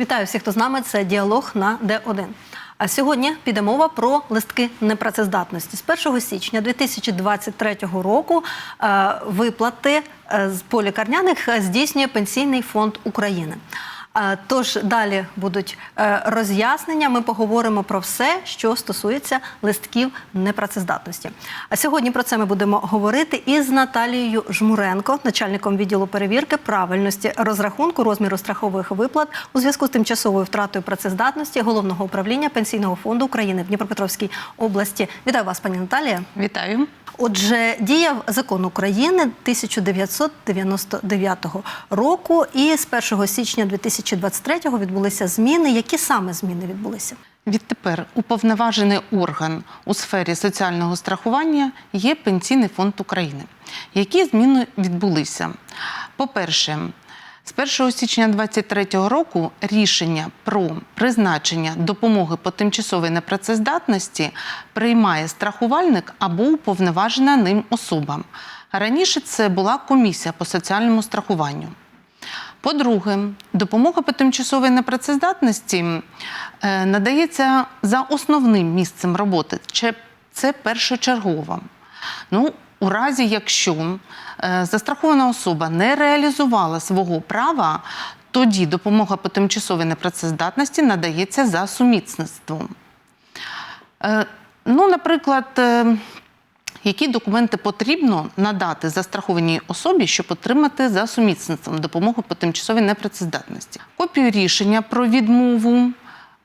Вітаю всіх, хто з нами. Це діалог на Д1. А сьогодні піде мова про листки непрацездатності. З 1 січня 2023 року е, виплати е, по лікарняних е, здійснює Пенсійний фонд України. Е, Тож далі будуть е, роз'яснення. Ми поговоримо про все, що стосується листків непрацездатності. А сьогодні про це ми будемо говорити із Наталією Жмуренко, начальником відділу перевірки правильності розрахунку розміру страхових виплат у зв'язку з тимчасовою втратою працездатності головного управління Пенсійного фонду України в Дніпропетровській області. Вітаю вас, пані Наталія. Вітаю. Отже, діяв закон України 1999 року, і з 1 січня 2023 відбулися зміни. Які саме зміни відбулися? Відтепер уповноважений орган у сфері соціального страхування є Пенсійний фонд України. Які зміни відбулися? По-перше, з 1 січня 2023 року рішення про призначення допомоги по тимчасовій непрацездатності приймає страхувальник або уповноважена ним особа. Раніше це була комісія по соціальному страхуванню. По-друге, допомога по тимчасовій непрацездатності е, надається за основним місцем роботи. Це першочергово. Ну, у разі, якщо е, застрахована особа не реалізувала свого права, тоді допомога по тимчасовій непрацездатності надається за сумісництвом. Е, Ну, наприклад, які документи потрібно надати застрахованій особі, щоб отримати за сумісництвом допомогу по тимчасовій непрацездатності? Копію рішення про відмову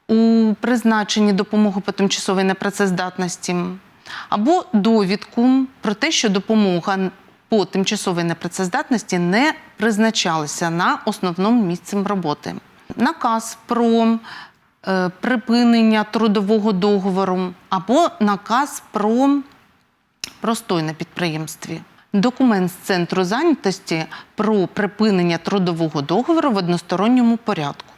у призначенні допомоги по тимчасовій непрацездатності, або довідку про те, що допомога по тимчасовій непрацездатності не призначалася на основному місці роботи. Наказ про е, припинення трудового договору або наказ про простой на підприємстві. Документ з центру зайнятості про припинення трудового договору в односторонньому порядку.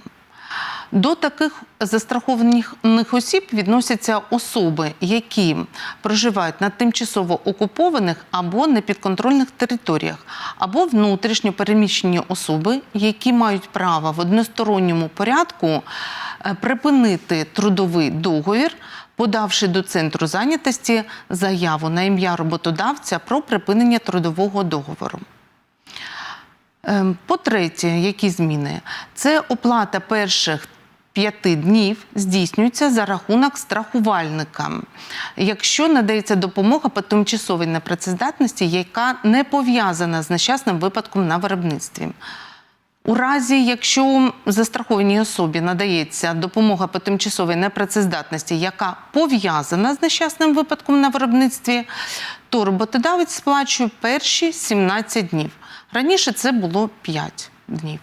До таких застрахованих осіб відносяться особи, які проживають на тимчасово окупованих або непідконтрольних територіях, або внутрішньо переміщені особи, які мають право в односторонньому порядку е, припинити трудовий договір, подавши до центру зайнятості заяву на ім'я роботодавця про припинення трудового договору. Ем, По-третє, які зміни? Це оплата перших п'яти днів здійснюється за рахунок страхувальника, якщо надається допомога по тимчасовій непрацездатності, яка не пов'язана з нещасним випадком на виробництві. У разі, якщо застрахованій особі надається допомога по тимчасовій непрацездатності, яка пов'язана з нещасним випадком на виробництві, то роботодавець сплачує перші 17 днів. Раніше це було 5 днів.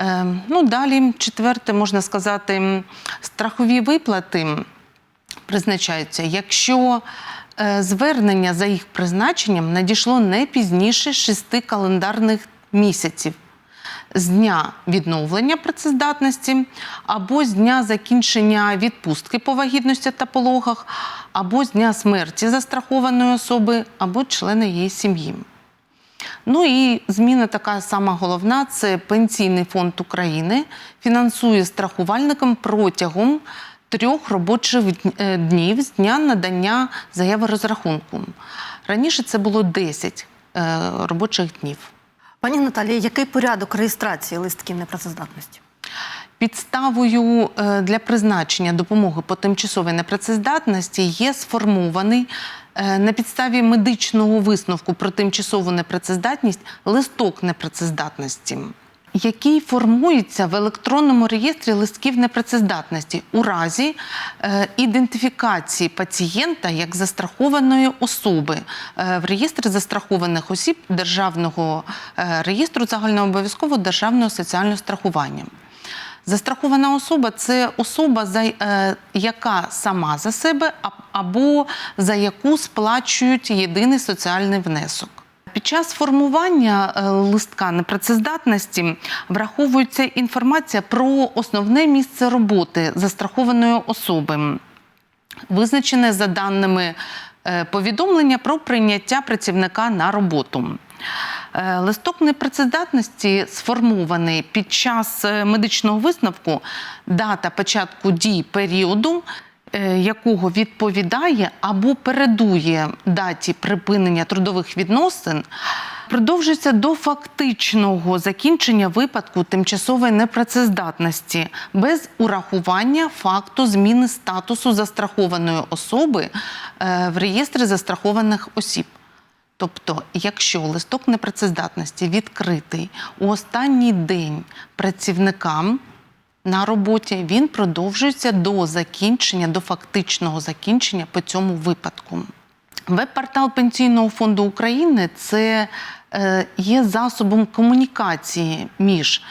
Е, ну, далі, четверте, можна сказати, страхові виплати призначаються, якщо е, звернення за їх призначенням надійшло не пізніше 6 календарних місяців з дня відновлення працездатності, або з дня закінчення відпустки по вагітності та пологах, або з дня смерті застрахованої особи, або члена її сім'ї. Ну і зміна така сама головна: це Пенсійний фонд України фінансує страхувальникам протягом трьох робочих е, днів з дня надання заяви розрахунку. Раніше це було 10 е, робочих днів. Пані Наталія, який порядок реєстрації листків непрацездатності? Підставою е, для призначення допомоги по тимчасовій непрацездатності є сформований е, на підставі медичного висновку про тимчасову непрацездатність листок непрацездатності, який формується в електронному реєстрі листків непрацездатності у разі е, ідентифікації пацієнта як застрахованої особи е, в реєстрі застрахованих осіб Державного е, реєстру загальнообов'язкового державного соціального страхування. Застрахована особа це особа, яка сама за себе або за яку сплачують єдиний соціальний внесок. Під час формування е, листка непрацездатності враховується інформація про основне місце роботи застрахованої особи. визначене за даними е, повідомлення про прийняття працівника на роботу. Е, Листок непрацездатності сформований під час медичного висновку дата початку дій періоду, якого відповідає або передує даті припинення трудових відносин, продовжується до фактичного закінчення випадку тимчасової непрацездатності без урахування факту зміни статусу застрахованої особи е, в реєстрі застрахованих осіб. Тобто, якщо листок непрацездатності відкритий у останній день працівникам на роботі, він продовжується до закінчення, до фактичного закінчення по цьому випадку. Веб-портал Пенсійного фонду України це е, є засобом комунікації між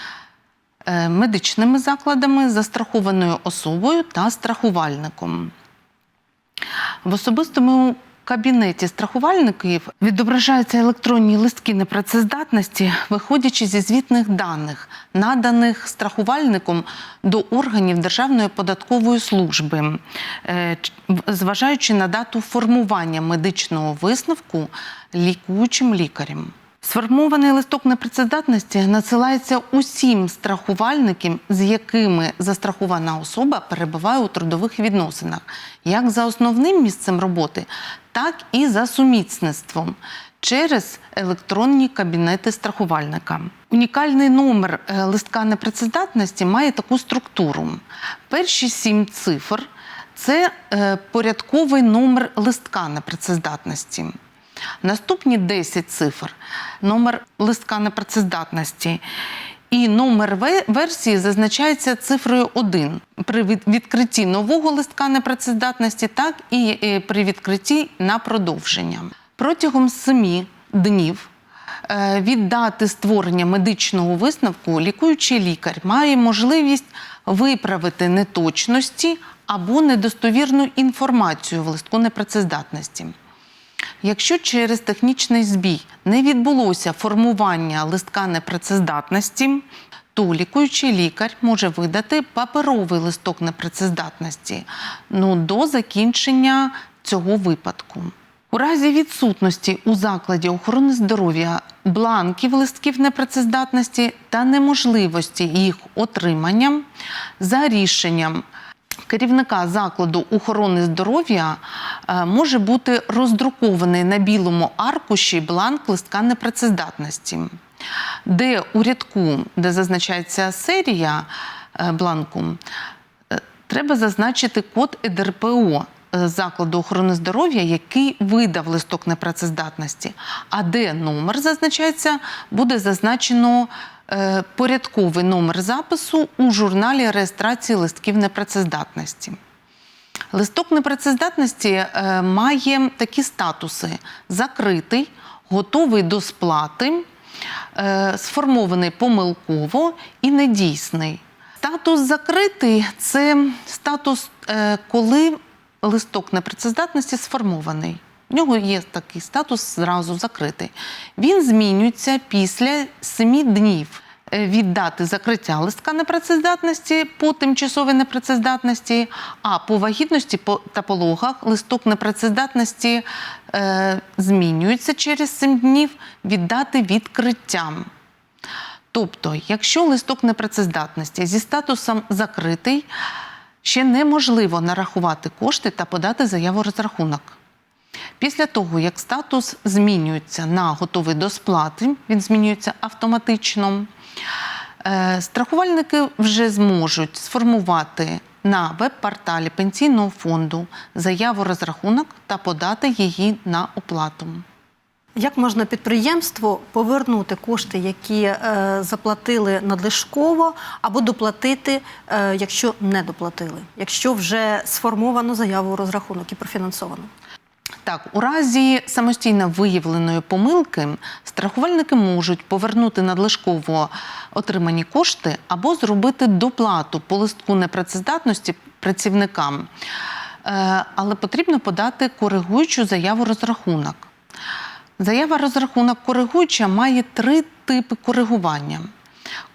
е, медичними закладами, застрахованою особою та страхувальником. В особистому кабінеті страхувальників відображаються електронні листки непрацездатності, виходячи зі звітних даних, наданих страхувальником до органів Державної податкової служби, е, зважаючи на дату формування медичного висновку лікуючим лікарем. Сформований листок непрацездатності надсилається усім страхувальникам, з якими застрахована особа перебуває у трудових відносинах, як за основним місцем роботи, так і за сумісництвом через електронні кабінети страхувальника. Унікальний номер е, листка непрацездатності має таку структуру. Перші сім цифр це е, порядковий номер листка непрацездатності. Наступні 10 цифр номер листка непрацездатності. І номер версії зазначається цифрою 1 при відкритті нового листка непрацездатності, так і е, при відкритті на продовження. Протягом 7 днів е, від дати створення медичного висновку лікуючий лікар має можливість виправити неточності або недостовірну інформацію в листку непрацездатності. Якщо через технічний збій не відбулося формування листка непрацездатності, то лікуючий лікар може видати паперовий листок непрацездатності ну, до закінчення цього випадку. У разі відсутності у закладі охорони здоров'я бланків листків непрацездатності та неможливості їх отримання за рішенням керівника закладу охорони здоров'я е, може бути роздрукований на білому аркуші бланк листка непрацездатності, де у рядку, де зазначається серія е, бланку, е, треба зазначити код ЕДРПО закладу охорони здоров'я, який видав листок непрацездатності. А де номер зазначається, буде зазначено порядковий номер запису у журналі реєстрації листків непрацездатності. Листок непрацездатності е, має такі статуси: закритий, готовий до сплати, е, сформований помилково і недійсний. Статус закритий це статус, е, коли листок непрацездатності сформований. В нього є такий статус зразу закритий. Він змінюється після 7 днів е, від дати закриття листка непрацездатності по тимчасовій непрацездатності, а по вагітності та пологах листок непрацездатності е, змінюється через 7 днів від дати відкриття. Тобто, якщо листок непрацездатності зі статусом закритий, ще неможливо нарахувати кошти та подати заяву розрахунок. Після того, як статус змінюється на готовий до сплати, він змінюється автоматично. е, Страхувальники вже зможуть сформувати на веб-порталі пенсійного фонду заяву розрахунок та подати її на оплату. Як можна підприємству повернути кошти, які е, заплатили надлишково, або доплатити, е, якщо не доплатили, якщо вже сформовано заяву розрахунок і профінансовано? Так, у разі самостійно виявленої помилки страхувальники можуть повернути надлишково отримані кошти або зробити доплату по листку непрацездатності працівникам. Е, Але потрібно подати коригуючу заяву розрахунок. Заява розрахунок коригуюча має три типи коригування.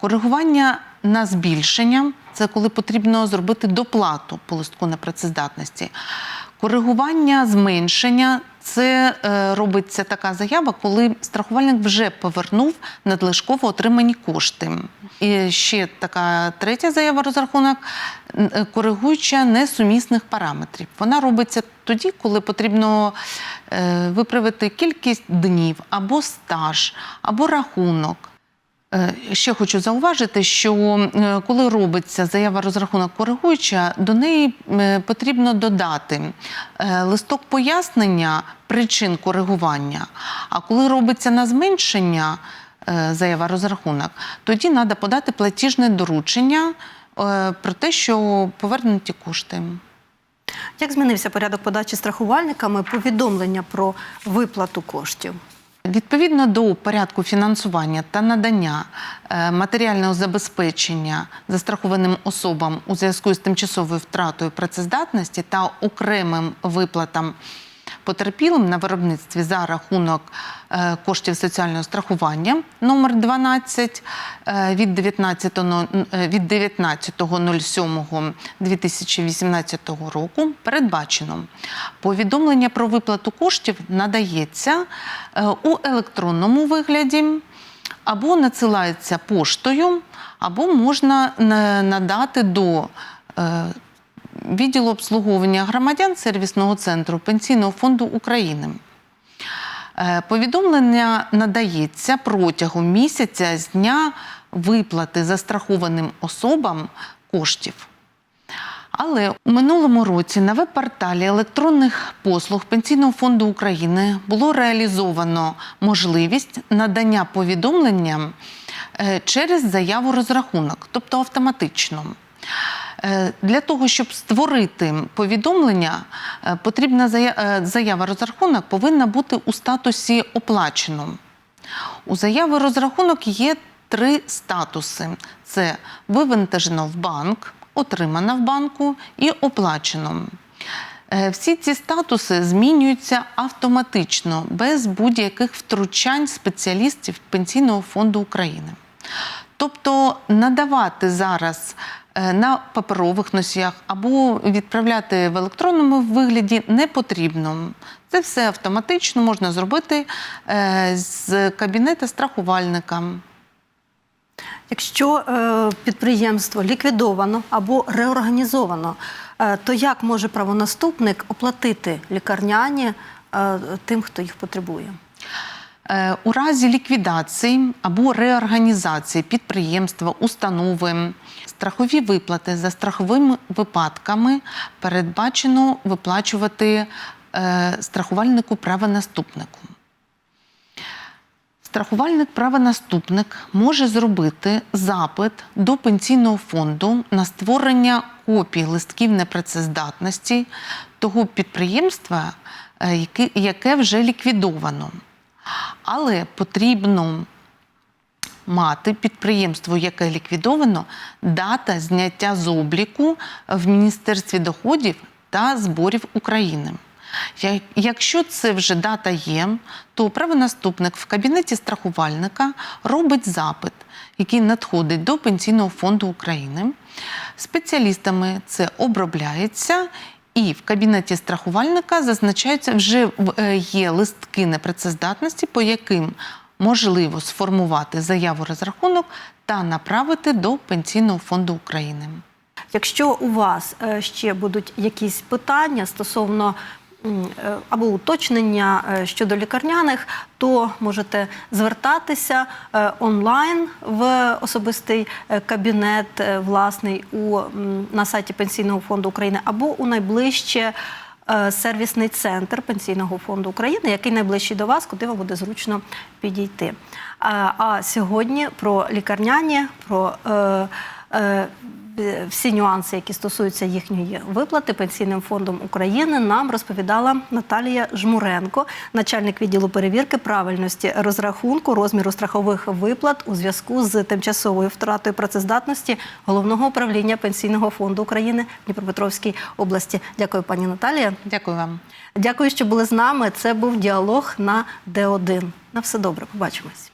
Коригування на збільшення це коли потрібно зробити доплату по листку непрацездатності. Коригування, зменшення це е, робиться така заява, коли страхувальник вже повернув надлишково отримані кошти. І ще така третя заява розрахунок е, коригуюча несумісних параметрів. Вона робиться тоді, коли потрібно е, виправити кількість днів або стаж, або рахунок. Е, Ще хочу зауважити, що е, коли робиться заява розрахунок коригуюча, до неї е, потрібно додати листок пояснення причин коригування. А коли робиться на зменшення заява розрахунок, тоді треба подати платіжне доручення про те, що повернуті кошти. Як змінився порядок подачі страхувальниками повідомлення про виплату коштів? Відповідно до порядку фінансування та надання е, матеріального забезпечення застрахованим особам у зв'язку з тимчасовою втратою працездатності та окремим виплатам потерпілим на виробництві за рахунок е, коштів соціального страхування номер 12 е, від 19 е, 19.07.2018 року передбачено. Повідомлення про виплату коштів надається у електронному вигляді або надсилається поштою, або можна надати до відділу обслуговування громадян сервісного центру Пенсійного фонду України. Е, Повідомлення надається протягом місяця з дня виплати застрахованим особам коштів. Але у минулому році на веб-порталі електронних послуг Пенсійного фонду України було реалізовано можливість надання повідомлення е, через заяву розрахунок, тобто автоматично. Е, Для того, щоб створити повідомлення, е, потрібна е, заява розрахунок повинна бути у статусі оплачено. У заяви розрахунок є три статуси: це вивантажено в банк, отримано в банку і оплачено. Всі ці статуси змінюються автоматично, без будь-яких втручань спеціалістів Пенсійного фонду України. Тобто надавати зараз на паперових носіях або відправляти в електронному вигляді не потрібно. Це все автоматично можна зробити е, з кабінету страхувальника. Якщо е, підприємство ліквідовано або реорганізовано, е, то як може правонаступник оплатити лікарняні е, тим, хто їх потребує? Е, У разі ліквідації або реорганізації підприємства, установи, страхові виплати за страховими випадками передбачено виплачувати е, страхувальнику правонаступнику. Страхувальник правонаступник може зробити запит до пенсійного фонду на створення копій листків непрацездатності того підприємства, е, яке- яке вже ліквідовано. Але потрібно мати підприємство, яке ліквідовано, дата зняття з обліку в Міністерстві доходів та зборів України. Якщо це вже дата є, то правонаступник в кабінеті страхувальника робить запит, який надходить до Пенсійного фонду України. Спеціалістами це обробляється. І в кабінеті страхувальника зазначаються вже е, є листки непрацездатності, по яким можливо сформувати заяву розрахунок та направити до Пенсійного фонду України. Якщо у вас е, ще будуть якісь питання стосовно е, або уточнення е, щодо лікарняних, то можете звертатися онлайн в особистий кабінет власний у, на сайті Пенсійного фонду України або у найближче сервісний центр Пенсійного фонду України, який найближчий до вас, куди вам буде зручно підійти. А, а сьогодні про лікарняні, про е, е, всі нюанси, які стосуються їхньої виплати Пенсійним фондом України, нам розповідала Наталія Жмуренко, начальник відділу перевірки правильності розрахунку розміру страхових виплат у зв'язку з тимчасовою втратою працездатності головного управління Пенсійного фонду України в Дніпропетровській області. Дякую, пані Наталія. Дякую вам. Дякую, що були з нами. Це був діалог на Д1. На все добре, побачимось.